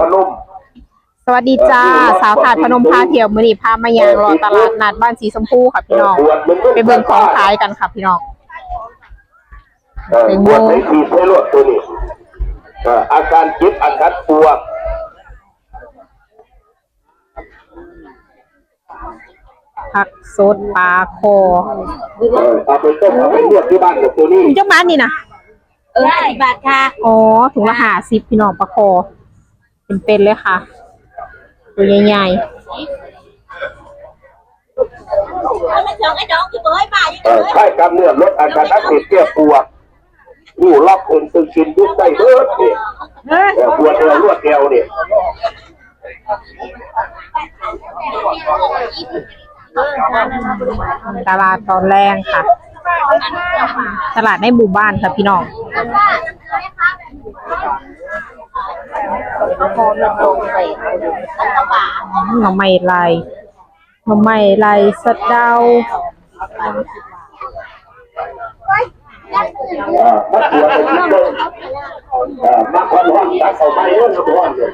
พนม สวัสดีจ้า สาวถาดพนมพาเที่ยวมือนีพามายางรอตลาดนัดบ้านสีชมพูค่ะพี่น้อง ไปเบิ่งของขายกันค่ะพี่น้องเออปวดในขีดเส้นลวดตัวนี้เอออาการเจ็บอาการปวดผักสดปลาคอเออเอาไปต้มเอาไปนวดที่บ้านกับตัวนี้ถุงเจ้าบ้านนี่นะเออสิบบาทค่ะ อ๋อถุงละห้าสิบพี่น้องปลาคอ เป็นๆเลยค่ะ ตัวใหญ่เอามาสองไอ้ดองคือเบยบาทยังเออคลายกล้ามเนื้อลดอาการอักเสบแก้ปวดนิ้วล็อกเป็นตึงกินยุบไส้เบิดเนี่ยเออปวดเอวรวดเอวเนี่ยๆตลาดตอนแรงค่ะ ตลาดในหมู่บ้านค่ะพี่น้อง หน่อไม้ลายหน่อไม้ลายสะเดาเออมันปวดไปนิดนึงเออมาควันห้องตัดเอาไม้เรื่องห้องเนี่ย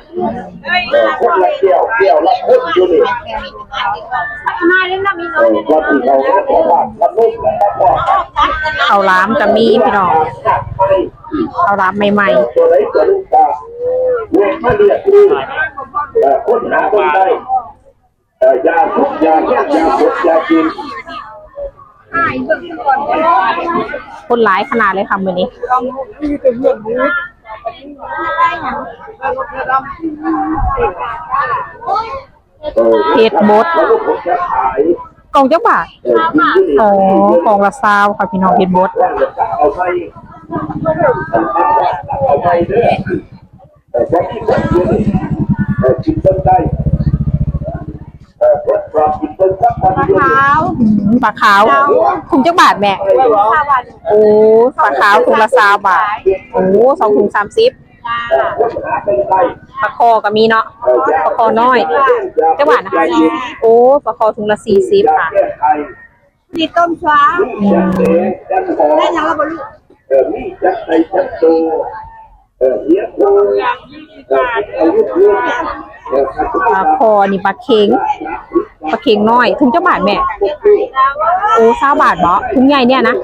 เออคนละเกี่ยวเกี่ยวละพุ่นอยู่นี่มาเล่นน้ำมีเออว่าที่เราเนี่ยว่ามันนุ่มแล้วก็ข้าล้ามกับมีพี่น้องข้าวหล้ามใหม่ตั มาเรียกนี่เออคนหาคนได้ยาทุกยาแก้ยาปวดยากินคนหลายขนาดเลยค่ะมื้อนี้เออเฮ็ดบดกล่องเจักบาทเออกินที่นี่อ๋อกล่องละซาวค่ะพี่น้องเฮ็ดบดเอาไปเอาไปเด้อ เออว่าที่คนเดียวนี่เออกินต้นได้เออทดสอบกินต้นสักวันเดียวนี่อืมปลาขาวถุงจักบาทแม่โอ้ปลาขาวถุงละซาวบาท โอ้สองถุงสามสิบเออคนหาคนได้ปลาคอก็มีเนาะปลาคอน้อยจักบาทนะคะโอ้ปลาคอถุงละสี่สิบค่ะแก้ไขดีต้มช้าจัดเสจัดหอได้ยังแล้วบรรลุเออมีจัดใส่จัดโต ปลาคอนี่ปลาเค็งปลาเค็งน้อยถุงเจักบาทแม่ โอ้ซาบาทเบาถุงใหญ่เนี่ยนะ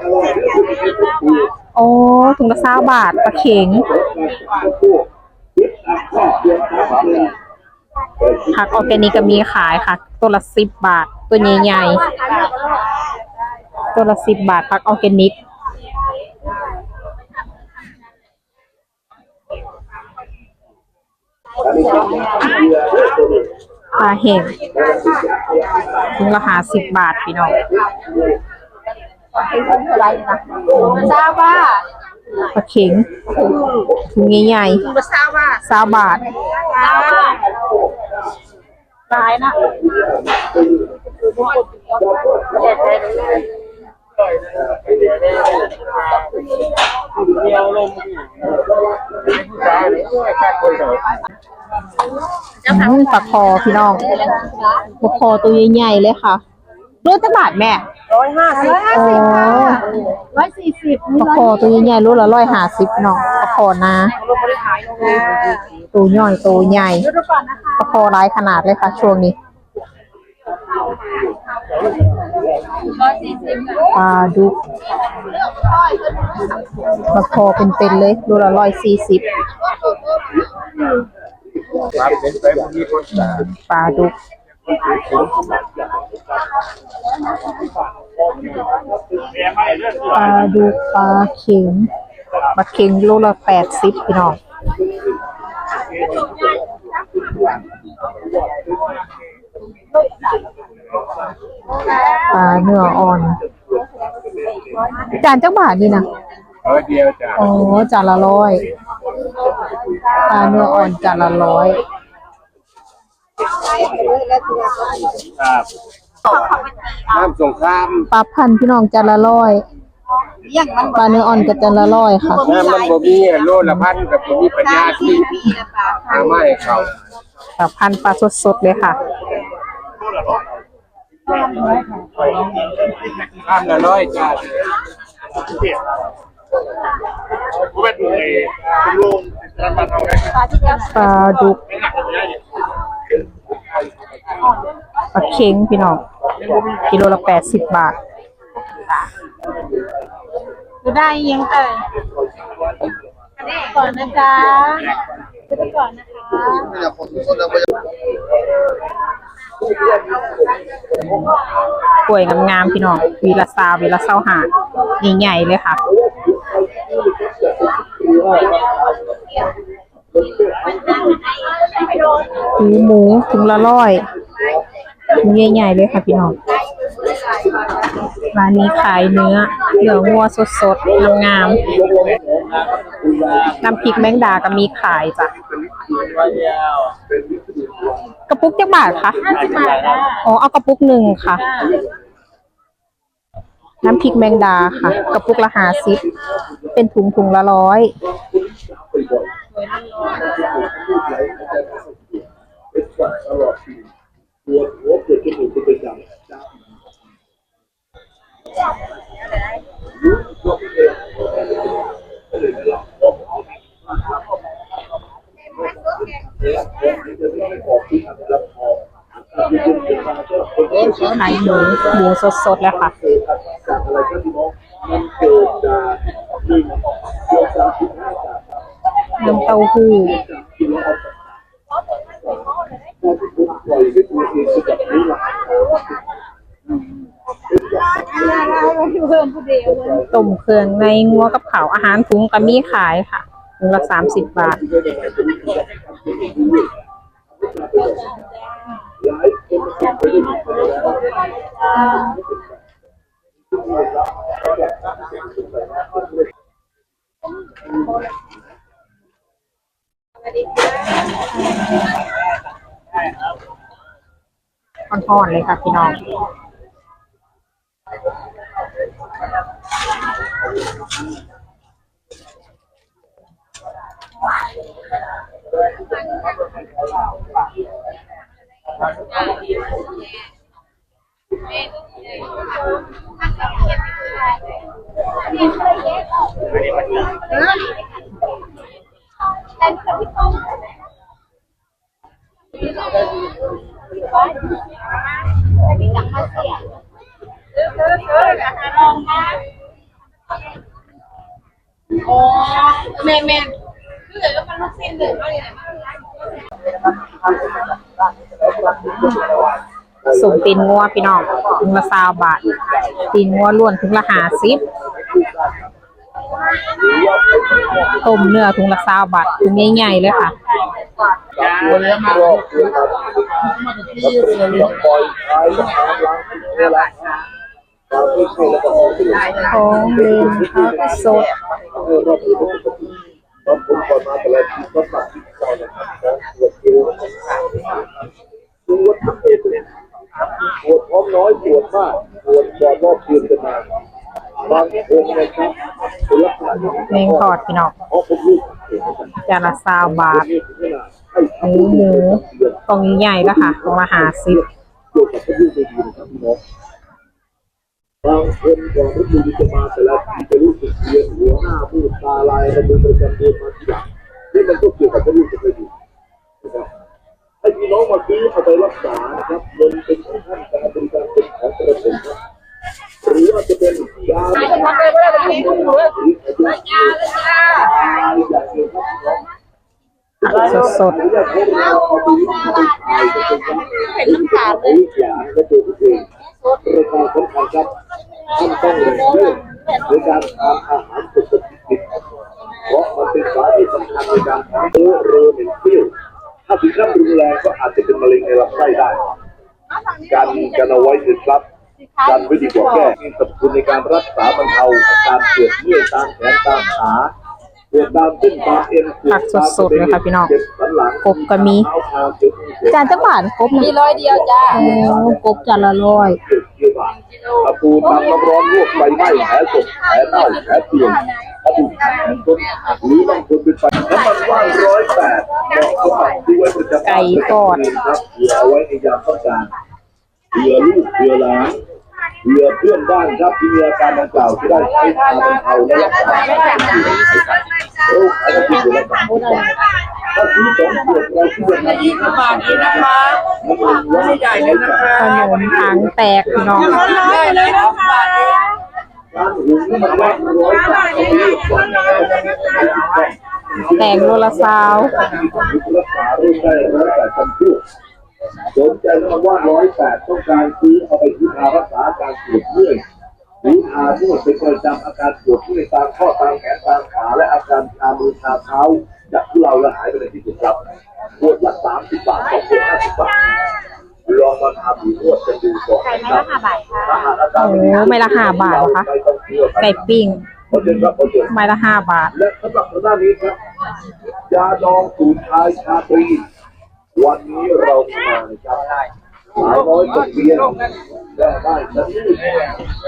โอ้ถุงละซาบาทปลาเค็งผักออร์แกนิกก็มีขายค่ะ ตัวละสิบบาท ตัวใหญ่ๆตัวละสิบบาทผักออร์แกนิก ปลาแห้งถุงละห้าสิบบาทพี่น้องซาบ้าปลาเข็งถุงใหญ่ตัวซาบ้าๆสาบาทตายนะ อืมปลาคอพี่น้องปลาคอตัวใหญ่ๆเลยค่ะรู้จักบาทแม่ร้อยห้าสิบโอ้ร้อยสี่สิบปลาคอตัวใหญ่ๆรู้ละร้อยห้าสิบน้องปลาคอนาตัวย่อยตัวใหญ่ปลาคอร้ายขนาดเลยค่ะช่วงนี้ร้อยสี่สิบ ปลาดุกปลาคอเป็นๆเลยรู้ละร้อยสี่สิบครับเป็นไปมีคนสาปลาดุกปลาดุกปลาเข็งปลาเข็งโลละแปดสิบพี่น้อง ปลาเนื้ออ่อน จานจักบาทนี่นะเออเดียวจ้ะอ๋อจานละร้อยปลาเนื้ออ่อนจานละร้อยน้ำสงครามปลาพันธุ์พี่น้องจานละร้อยยังมันปลาเนื้ออ่อนกับจานละร้อยค่ะน้ำมันบ่มีโลละพันกับบ่มีปัญญาที่ปีละปลาหาไม้เขาปลาพันธุ์ปลาสดๆเลยค่ะ ข้ามละร้อยจ้าผมเป็นไอ้เป็นลุงมันมาทำไงปลาที่จะปลาดุกปลาเค็งพี่น้องกิโลละแปดสิบบาทจะได้ยังเอ่ยก่อนนะจ๊ะจะไปก่อนนะคะ กล้วยงามๆพี่น้องวีละซาวีละเศร้าหาใหญ่ๆเลยค่ะหูหมูถุงละร้อยถุงใหญ่ๆเลยค่ะพี่น้องร้านนี้ขายเนื้อเนื้องัวสดๆงามๆน้ำพริกแมงดาก็มีขายจ้ะ กระปุกจักบาทคะอ๋อเอากระปุกหนึ่งค่ะ น้ำพริกแมงดาค่ะ กระปุกละห้าสิบเป็นถุงถุงละร้อยตัว หัวเกิดจมูกเป็นประจำขายหมูหมูสดๆเลยค่ะเกิดจากอะไรครับพี่น้องมันเกิดจากหนึ่งเกิดจากที่ห้าจากน้ำเต้าหู้ที่เราเอาเราที่ผมปล่อยให้ตัวเองคือแบบนี้แหละเพิ่มผู้เดียวเลยต้มเครื่องในงัวกับขาวอาหารถุงก็มีขายค่ะถุงละสามสิบบาท อ่อนๆเลยค่ะพี่น้อง โอ้ แม่แม่คือเลยก็มันลูกเส้นเลยเขาเลยนะ สูงตีนงัวพี่น้องถุงละสาวบาท ตีนงัวล้วนถุงละห้าสิบต้มเนื้อถุงละสาวบาทถุงใหญ่ๆเลยค่ะตัวนี้มารอบคือครับต้องปล่อยท้ายกับน้ำล้างเวลาเราไม่ใช่แล้วก็ไม่ได้ของเลนข้าวสด ครับผมตอนผมก่อนมาแต่ละทีก็ตัดที่ก่อนะครับปวดเอวปวดทั้งเอวเลยปวดท้องน้อยปวดมากปวดก่อนรอบคืนจะมาบางคนนะครับเป็นลักษณะอย่างนี้แมงทอดพี่น้องจานละสาวบาทนี่ถึงเวลาให้หมูหมูกล่องใหญ่ๆแล้วค่ะกล่องละห้าสิบางคนก่อนพระยุคจะมาแต่ละทีจะรู้สึกเวียนหัวหน้ามืดตาลายระมือประจำเดือนมาทีหลังนี่มันก็เกี่ยวกับพระยุคจะไปดูนะครับให้พี่น้องมาซื้อเอาไปรักษานะครับเงินเป็นของท่านการบริการเป็นของประชาชนครับหรือว่าจะเป็นยาหรืออายุอย่างเดียวครับพี่น้องสดหรือว่าเขาเราเอาไปไปขายก็เป็นน้ำตาลเลยอย่างก็ตัวเองราคาสำคัญครับ ท่านต้องเรียนเรื่องในการทานอาหารสุขภาพจิตเพราะมันเป็นสาเหตุสำคัญในการทำเชื้อโรเหม็นเปรี้ยวถ้าถึงขั้นรุนแรงก็อาจจะเป็นมะเร็งในลำไส้ได้ การกันเอาไว้คือครับการไว้ดีกว่าแก้มีสรรพคุณในการรักษาบรรเทาอาการปวดเมื่อยตามแขนตามขาปวดตามเส้นตามเอ็นปวดผักสดๆเลยค่ะพี่น้องเจ็บสันหลังกบก็มีเท้าเท้าเจ็บเจ็บจานจักบาทครบมีนะร้อยเดียวจ้าโอ้กบจานละร้อย ตะปูตามน้ำร้อนลวกไฟไหม้แผลสดแผลเน่าแผลเปียนกระดูกแขนต้นหรือบางคนเป็นไฟน้ำมันว่านร้อยแปดเหมาะสำหรับที่ไว้ประจำไก่ทอดครับเผื่อเอาไว้ในยามต้องการเผื่อลูกเผื่อหลานเผื่อเพื่อนบ้านครับที่มีอาการดังกล่าวที่ได้ใช้ทางบรรเทาและรักษา โรคอะไรที่อยู่รักษาถ้าซื้อสองขวดเราซื้อราคายี่สิบบาทเองนะคะไม่ใหญ่เลยนะคะขนมถังแตกพี่น้องได้เลยสองบาทเองร้านหูนี่มันว่าร้อยบาทเอาไปก่อนแตงโลละซาวรักษาโรคได้ร้อยแปดจำพวกสนใจนะว่าร้อยแปดต้องการซื้อเอาไปซื้อทารักษาการปวดเมื่อย นวดเป็นประจำอาการปวดเมื่อยตามข้อตามแขนตามขาและอาการชามือชาเท้าจากที่เราละหายไปในที่สุดครับปวดละสามสิบบาทสองขวดห้าสิบบาทลองมาทำดูนวดกันดูก่อนนะครับถ้าหากอาการโอ้ไม่ละห้าบาทเหรอคะไม่ต้องเชื่อไก่ปิ้งเพราะเดินครับเพราะเดินไม้ละห้าบาท และสำหรับทางด้านนี้ครับยาดองสูตรชายชาตรีวันนี้เรามานะครับ สาวน้อยตกเรียนและได้ชั้นที่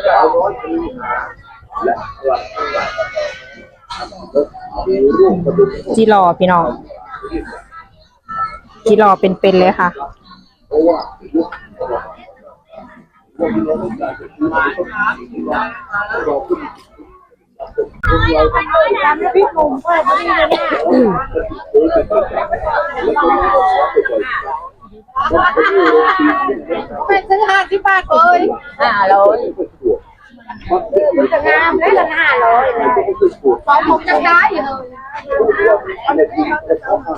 สาวน้อยมีหาและกลับทั้งหลายมีรูปกระดุมจีรอพี่น้องจีรอเป็นๆเลยค่ะเพราะว่ายุคเราที่เราต้องการจะอมาต้องมีว่าเราขึ้นคนเราทำพี่หนุ่มเปิดพอดีเลยเนี่ยโอ้ยเป็นแบบแล้วก็มีคนไป ก่อนผมก็มีโรตีไปซื้อห้าสิบบาทเลยห้าร้อยมันจะงามได้ละห้าร้อยมันก็ไม่ใช่ปวดสองผมจะได้อยู่อันนี้ที่จะเข้ามา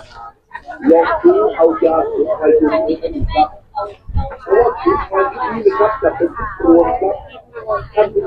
ลองซื้อเอายาสมุนไพรดูนี้ครับเพราะว่าสมุนไพรที่นี่นะครับจะเป็นรวมครับท่านที่